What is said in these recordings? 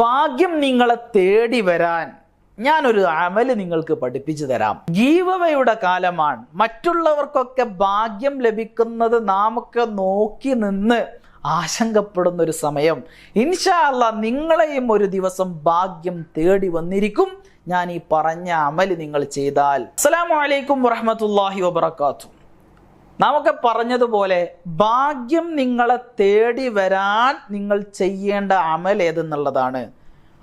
ഭാഗ്യം നിങ്ങളെ തേടി വരാൻ ഞാനൊരു അമൽ നിങ്ങൾക്ക് പഠിപ്പിച്ചു തരാം. ജീവവയുടെ കാലമാണ്. മറ്റുള്ളവർക്കൊക്കെ ഭാഗ്യം ലഭിക്കുന്നത് നാമൊക്കെ നോക്കി നിന്ന് ആശങ്കപ്പെടുന്ന ഒരു സമയം. ഇൻഷാ അല്ല നിങ്ങളെയും ഒരു ദിവസം ഭാഗ്യം തേടി വന്നിരിക്കും. ഞാൻ ഈ പറഞ്ഞ അമൽ നിങ്ങൾ ചെയ്താൽ. അസ്സലാമു അലൈക്കും വറഹമത്തല്ലാഹി വബർക്കാത്തു നാമൊക്കെ പറഞ്ഞതുപോലെ ഭാഗ്യം നിങ്ങളെ തേടി വരാൻ നിങ്ങൾ ചെയ്യേണ്ട അമൽ ഏതെന്നുള്ളതാണ്.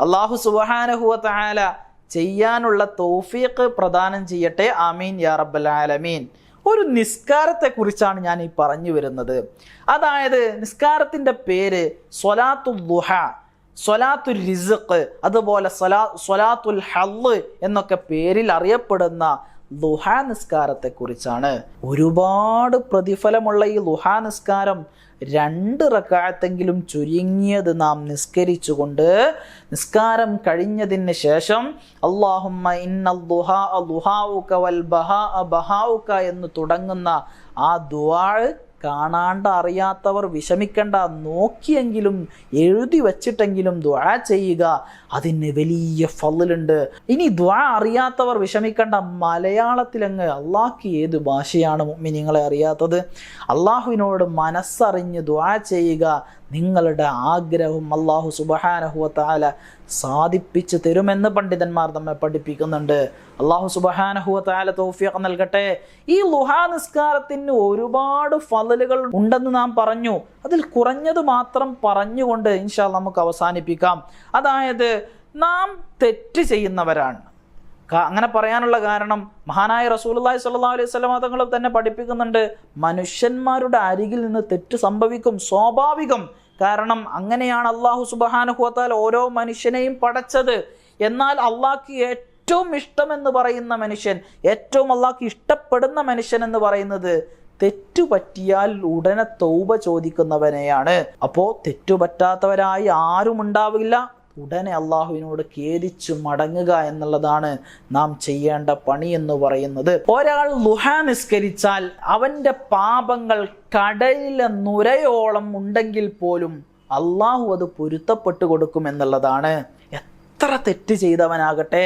അള്ളാഹു സുബാനഹുല ചെയ്യാനുള്ള തൗഫീഖ് പ്രദാനം ചെയ്യട്ടെ. ആമീൻ യാ റബ്ബൽ ആലമീൻ. ഒരു നിസ്കാരത്തെ കുറിച്ചാണ് ഞാൻ ഈ പറഞ്ഞു വരുന്നത്. അതായത് നിസ്കാരത്തിന്റെ പേര് സ്വലാത്തുൽ ദുഹ സ്വലാത്തുൽ റിസഖ് അതുപോലെ സ്വലാ സ്വലാത്തുൽ ഹല്ല് എന്നൊക്കെ പേരിൽ അറിയപ്പെടുന്ന ലുഹാ നിസ്കാരത്തെക്കുറിച്ചാണ് ഒരുപാട് പ്രതിഫലമുള്ള ഈ ലുഹാ നിസ്കാരം രണ്ട് റക്കാഴത്തെങ്കിലും ചുരുങ്ങിയത് നാം നിസ്കരിച്ചുകൊണ്ട് നിസ്കാരം കഴിഞ്ഞതിന് ശേഷം അള്ളാഹുമ്മ ഇന്ന ലുഹാ വൽ ബഹാ ബഹാവുക എന്ന് തുടങ്ങുന്ന ആ ദുആ കാണാണ്ട് അറിയാത്തവർ വിഷമിക്കേണ്ട. നോക്കിയെങ്കിലും എഴുതി വച്ചിട്ടെങ്കിലും ദ്വാ ചെയ്യുക. അതിന് വലിയ ഫല്ലുണ്ട് ഇനി ദ്വാ അറിയാത്തവർ വിഷമിക്കേണ്ട. മലയാളത്തിലങ്ങ് അള്ളാഹ്ക്ക് ഏത് ഭാഷയാണ് മിനിങ്ങളെ അറിയാത്തത്? അള്ളാഹുവിനോട് മനസ്സറിഞ്ഞ് ദ്വാ ചെയ്യുക. നിങ്ങളുടെ ആഗ്രഹം അള്ളാഹു സുബഹാനഹുവത്താല സാധിപ്പിച്ച് തരുമെന്ന് പണ്ഡിതന്മാർ നമ്മെ പഠിപ്പിക്കുന്നുണ്ട്. അള്ളാഹു സുബഹാനഹുവത്താല തോഫിയൊക്കെ നൽകട്ടെ. ഈ ലുഹാ നിസ്കാരത്തിന് ഒരുപാട് ഫലലുകൾ ഉണ്ടെന്ന് നാം പറഞ്ഞു. അതിൽ കുറഞ്ഞത് മാത്രം പറഞ്ഞുകൊണ്ട് ഇൻഷാ നമുക്ക് അവസാനിപ്പിക്കാം. അതായത് നാം തെറ്റ് ചെയ്യുന്നവരാണ്. അങ്ങനെ പറയാനുള്ള കാരണം മഹാനായ റസൂലുള്ളാഹി സ്വല്ലല്ലാഹു അലൈഹി വസല്ലം തങ്ങൾ തന്നെ പഠിപ്പിക്കുന്നുണ്ട്. മനുഷ്യന്മാരുടെ അരികിൽ നിന്ന് തെറ്റ് സംഭവിക്കും സ്വാഭാവികം. കാരണം അങ്ങനെയാണ് അള്ളാഹു സുബഹാനുഹുവത്താൽ ഓരോ മനുഷ്യനെയും പടച്ചത്. എന്നാൽ അള്ളാഹ്ക്ക് ഏറ്റവും ഇഷ്ടമെന്ന് പറയുന്ന മനുഷ്യൻ ഏറ്റവും അള്ളാഹ്ക്ക് ഇഷ്ടപ്പെടുന്ന മനുഷ്യൻ എന്ന് പറയുന്നത് തെറ്റുപറ്റിയാൽ ഉടനെ തൗബ ചോദിക്കുന്നവനെയാണ്. അപ്പോൾ തെറ്റുപറ്റാത്തവരായി ആരും ഉണ്ടാവില്ല. ഉടനെ അള്ളാഹുവിനോട് ഖേദിച്ചു മടങ്ങുക എന്നുള്ളതാണ് നാം ചെയ്യേണ്ട പണി എന്ന് പറയുന്നത്. ഒരാൾ ലുഹ നിസ്കരിച്ചാൽ അവന്റെ പാപങ്ങൾ കടലിലെ നുരയോളം ഉണ്ടെങ്കിൽ പോലും അള്ളാഹു അത് പൊരുത്തപ്പെട്ടു കൊടുക്കും എന്നുള്ളതാണ്. എത്ര തെറ്റ് ചെയ്തവനാകട്ടെ.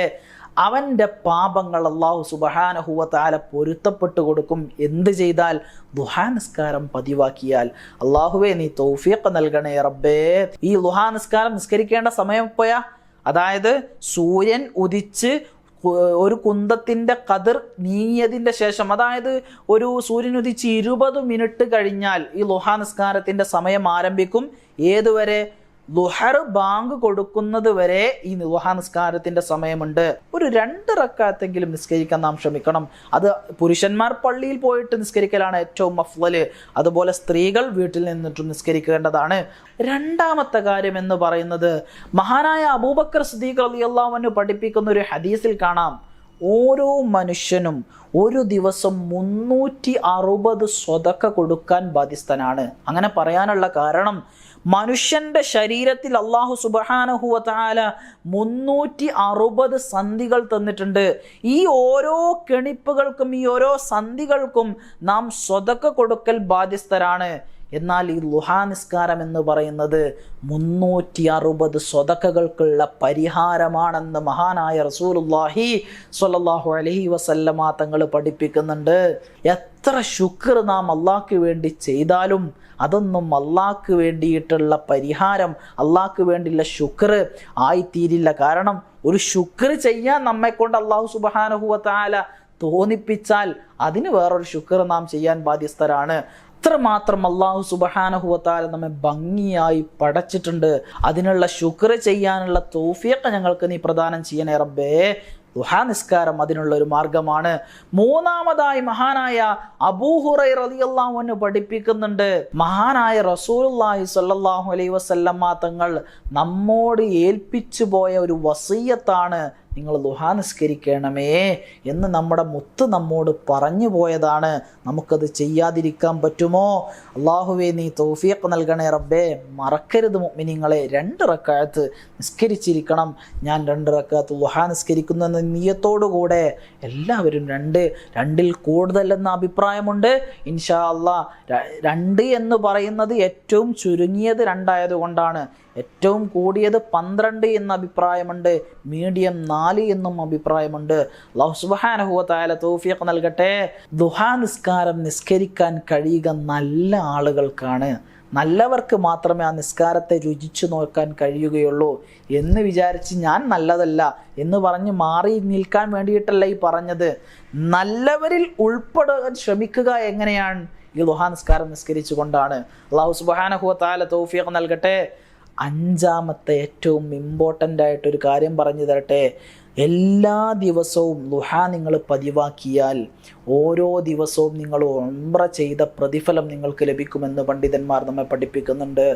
അവന്റെ പാപങ്ങൾ അള്ളാഹു സുബഹാനഹുവത്താല പൊരുത്തപ്പെട്ടു കൊടുക്കും. എന്ത് ചെയ്താൽ? ദുഹാനിസ്കാരം പതിവാക്കിയാൽ. അള്ളാഹുവെ നീ തൗഫീഖ് നൽകണേ റബ്ബേ. ഈ ദുഹാനിസ്കാരം നിസ്കരിക്കേണ്ട സമയം പോയാ അതായത് സൂര്യൻ ഉദിച്ച് ഒരു കുന്തത്തിന്റെ കതിർ നീങ്ങിയതിന്റെ ശേഷം അതായത് ഒരു സൂര്യൻ ഉദിച്ച് ഇരുപത് മിനിറ്റ് കഴിഞ്ഞാൽ ഈ ലുഹാ നിസ്കാരത്തിന്റെ സമയം ആരംഭിക്കും. ഏതുവരെ? ലുഹർ ബാങ്ക് കൊടുക്കുന്നത് വരെ ഈ ലുഹാ നിസ്കാരത്തിന്റെ സമയമുണ്ട്. ഒരു രണ്ട് റക്കാത്തെങ്കിലും നിസ്കരിക്കാൻ നാം ശ്രമിക്കണം. അത് പുരുഷന്മാർ പള്ളിയിൽ പോയിട്ട് നിസ്കരിക്കലാണ് ഏറ്റവും അഫ്വൽ. അതുപോലെ സ്ത്രീകൾ വീട്ടിൽ നിന്നിട്ടും നിസ്കരിക്കേണ്ടതാണ്. രണ്ടാമത്തെ കാര്യം എന്ന് പറയുന്നത് മഹാനായ അബൂബക്കർ സദീഖ് അലിയല്ലാവന് പഠിപ്പിക്കുന്ന ഒരു ഹദീസിൽ കാണാം. ഓരോ മനുഷ്യനും ഒരു ദിവസം മുന്നൂറ്റി അറുപത് സ്വതക്ക കൊടുക്കാൻ ബാധ്യസ്ഥനാണ്. അങ്ങനെ പറയാനുള്ള കാരണം മനുഷ്യന്റെ ശരീരത്തിൽ അള്ളാഹു സുബഹാനഹുവാല മുന്നൂറ്റി അറുപത് സന്ധികൾ തന്നിട്ടുണ്ട്. ഈ ഓരോ കെണിപ്പുകൾക്കും ഈ ഓരോ സന്ധികൾക്കും നാം സ്വതക്ക കൊടുക്കൽ ബാധ്യസ്ഥരാണ്. എന്നാൽ ഈ ലുഹാ നിസ്കാരം എന്ന് പറയുന്നത് മുന്നൂറ്റി അറുപത് സ്വതക്കകൾക്കുള്ള പരിഹാരമാണെന്ന് മഹാനായ റസൂലുല്ലാഹി സ്വല്ലല്ലാഹു അലഹി വസല്ലമ തങ്ങൾ പഠിപ്പിക്കുന്നുണ്ട്. എത്ര ശുക്ർ നാം അള്ളാഹ്ക്ക് വേണ്ടി ചെയ്താലും അതൊന്നും അള്ളാഹ്ക്ക് വേണ്ടിയിട്ടുള്ള പരിഹാരം അള്ളാഹ്ക്ക് വേണ്ടിയുള്ള ശുക്ർ ആയിത്തീരില്ല. കാരണം ഒരു ശുക്ർ ചെയ്യാൻ നമ്മെ കൊണ്ട് അള്ളാഹു സുബഹാനഹുവ താല തോന്നിപ്പിച്ചാൽ അതിന് വേറൊരു ശുക്ർ നാം ചെയ്യാൻ ബാധ്യസ്ഥരാണ്. അത്രമാത്രം അള്ളാഹു സുബഹാനഹുവത്താല നമ്മെ ഭംഗിയായി പടച്ചിട്ടുണ്ട്. അതിനുള്ള ശുക്ർ ചെയ്യാനുള്ള തോഫിയൊക്കെ ഞങ്ങൾക്ക് നീ പ്രദാനം ചെയ്യണേ റബ്ബേ. ദുഹാ നിസ്കാരം അതിനുള്ള ഒരു മാർഗമാണ്. മൂന്നാമതായി മഹാനായ അബൂഹുറൈ റളിയല്ലാഹുവിന് പഠിപ്പിക്കുന്നുണ്ട്. മഹാനായ റസൂലുള്ളാഹി സ്വല്ലല്ലാഹു അലൈഹി വസല്ലമ്മ തങ്ങൾ നമ്മോട് ഏൽപ്പിച്ചു പോയ ഒരു വസീയത്താണ്. നിങ്ങൾ ദുഹാ നിസ്കരിക്കണമേ എന്ന് നമ്മുടെ മുത്ത് നമ്മോട് പറഞ്ഞു പോയതാണ്. നമുക്കത് ചെയ്യാതിരിക്കാൻ പറ്റുമോ? അള്ളാഹുവെ നീ തൗഫീഖ് നൽകണേ റബ്ബേ. മറക്കരുത് മുഅ്മിനീങ്ങളെ. രണ്ട് റക്കായത്ത് നിസ്കരിച്ചിരിക്കണം. ഞാൻ രണ്ട് റക്കാത്ത് ദുഹാ നിസ്കരിക്കുന്ന എന്ന നീയത്തോടുകൂടെ എല്ലാവരും രണ്ട്. രണ്ടിൽ കൂടുതലെന്ന അഭിപ്രായമുണ്ട്. ഇൻഷാ അള്ളാ രണ്ട് എന്ന് പറയുന്നത് ഏറ്റവും ചുരുങ്ങിയത് രണ്ടായതുകൊണ്ടാണ്. ഏറ്റവും കൂടിയത് പന്ത്രണ്ട് എന്ന അഭിപ്രായമുണ്ട്. മീഡിയം നാല് എന്നും അഭിപ്രായമുണ്ട്. അള്ളാഹു സുബാനഹുവത്തായ തൗഫീഖ് നൽകട്ടെ. ദുഹാ നിസ്കാരം നിസ്കരിക്കാൻ കഴിയുക നല്ല ആളുകൾക്കാണ്. നല്ലവർക്ക് മാത്രമേ ആ നിസ്കാരത്തെ രുചിച്ചു നോക്കാൻ കഴിയുകയുള്ളൂ എന്ന് വിചാരിച്ച് ഞാൻ നല്ലതല്ല എന്ന് പറഞ്ഞ് മാറി നിൽക്കാൻ വേണ്ടിയിട്ടല്ല ഈ പറഞ്ഞത്. നല്ലവരിൽ ഉൾപ്പെടാൻ ശ്രമിക്കുക എങ്ങനെയാണ്? ഈ ദുഹാ നിസ്കാരം നിസ്കരിച്ചു കൊണ്ടാണ് അള്ളാഹു സുബാനഹുവ താല തൗഫീഖ് നൽകട്ടെ. അഞ്ചാമത്തെ ഏറ്റവും ഇമ്പോർട്ടന്റ് ആയിട്ടൊരു കാര്യം പറഞ്ഞു തരട്ടെ. എല്ലാ ദിവസവും ലുഹ നിങ്ങൾ പതിവാക്കിയാൽ ഓരോ ദിവസവും നിങ്ങൾ ഒമ്പ്ര ചെയ്ത പ്രതിഫലം നിങ്ങൾക്ക് ലഭിക്കുമെന്ന് പണ്ഡിതന്മാർ നമ്മെ പഠിപ്പിക്കുന്നുണ്ട്.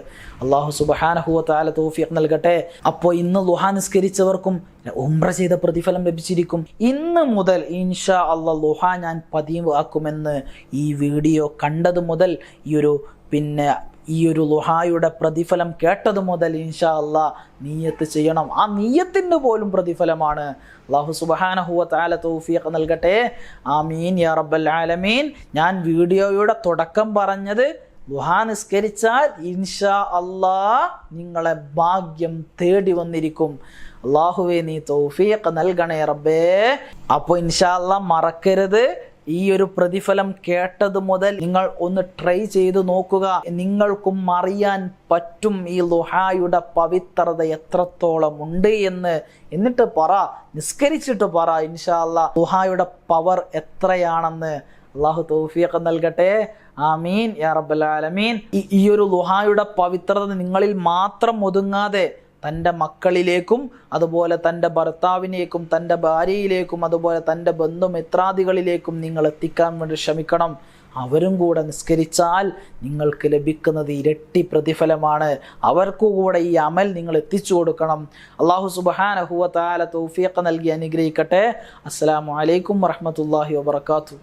അള്ളാഹു സുബഹാനഹുവ താല തോഫിയക് നൽകട്ടെ. അപ്പോൾ ഇന്ന് ലുഹ നിസ്കരിച്ചവർക്കും ഉംറ ചെയ്ത പ്രതിഫലം ലഭിച്ചിരിക്കും. ഇന്ന് മുതൽ ഇൻഷാ അള്ളാ ലുഹ ഞാൻ പതിവാക്കുമെന്ന് ഈ വീഡിയോ കണ്ടത് മുതൽ ഈ ഒരു പിന്നെ ഈ ഒരു ലുഹായുടെ പ്രതിഫലം കേട്ടത് മുതൽ ഇൻഷാ അല്ല നീയത്ത് ചെയ്യണം. ആ നീയത്തിന് പോലും പ്രതിഫലമാണ്. അള്ളാഹു സുബാനഹുവ താല തൗഫീഖ് നൽകട്ടെ. ആമീൻ യാ റബ്ബൽ ആലമീൻ. ഞാൻ വീഡിയോയുടെ തുടക്കം പറഞ്ഞത് ലുഹാ നിസ്കരിച്ചാൽ ഇൻഷാ അള്ളാ നിങ്ങളെ ഭാഗ്യം തേടി വന്നിരിക്കും. അള്ളാഹുവേ നീ തൗഫീഖ് നൽകണേ റബ്ബേ. അപ്പോൾ ഇൻഷാ അള്ളാ മറക്കരുത്. ഈ ഒരു പ്രതിഫലം കേട്ടത് മുതൽ നിങ്ങൾ ഒന്ന് ട്രൈ ചെയ്തു നോക്കുക. നിങ്ങൾക്കും അറിയാൻ പറ്റും ഈ ലുഹായുടെ പവിത്രത എത്രത്തോളം ഉണ്ട് എന്ന്. എന്നിട്ട് പറ നിസ്കരിച്ചിട്ട് പറ ഇൻഷാല്ല ലുഹായുടെ പവർ എത്രയാണെന്ന്. അള്ളാഹു തൗഫീഖ് നൽകട്ടെ. ആമീൻ. യാ റബ്ബൽ ആലമീൻ. ഈ ഒരു ലുഹായുടെ പവിത്രത നിങ്ങളിൽ മാത്രം ഒതുങ്ങാതെ തന്റെ മക്കളിലേക്കും അതുപോലെ തന്റെ ഭർത്താവിനേക്കും തന്റെ ഭാര്യയിലേക്കും അതുപോലെ തന്റെ ബന്ധുമിത്രാദികളിലേക്കും നിങ്ങൾ എത്തിക്കാൻ വേണ്ടി ശ്രമിക്കണം. അവരും കൂടെ നിസ്കരിച്ചാൽ നിങ്ങൾക്ക് ലഭിക്കുന്നത് ഇരട്ടി പ്രതിഫലമാണ്. അവർക്കു കൂടെ ഈ അമൽ നിങ്ങൾ എത്തിച്ചു കൊടുക്കണം. അള്ളാഹു സുബാനഹുവ താല തൗഫീഖ് നൽകി അനുഗ്രഹിക്കട്ടെ. അസ്സാം വലൈക്കും വറഹമത്തല്ലാഹി വബർക്കാത്തു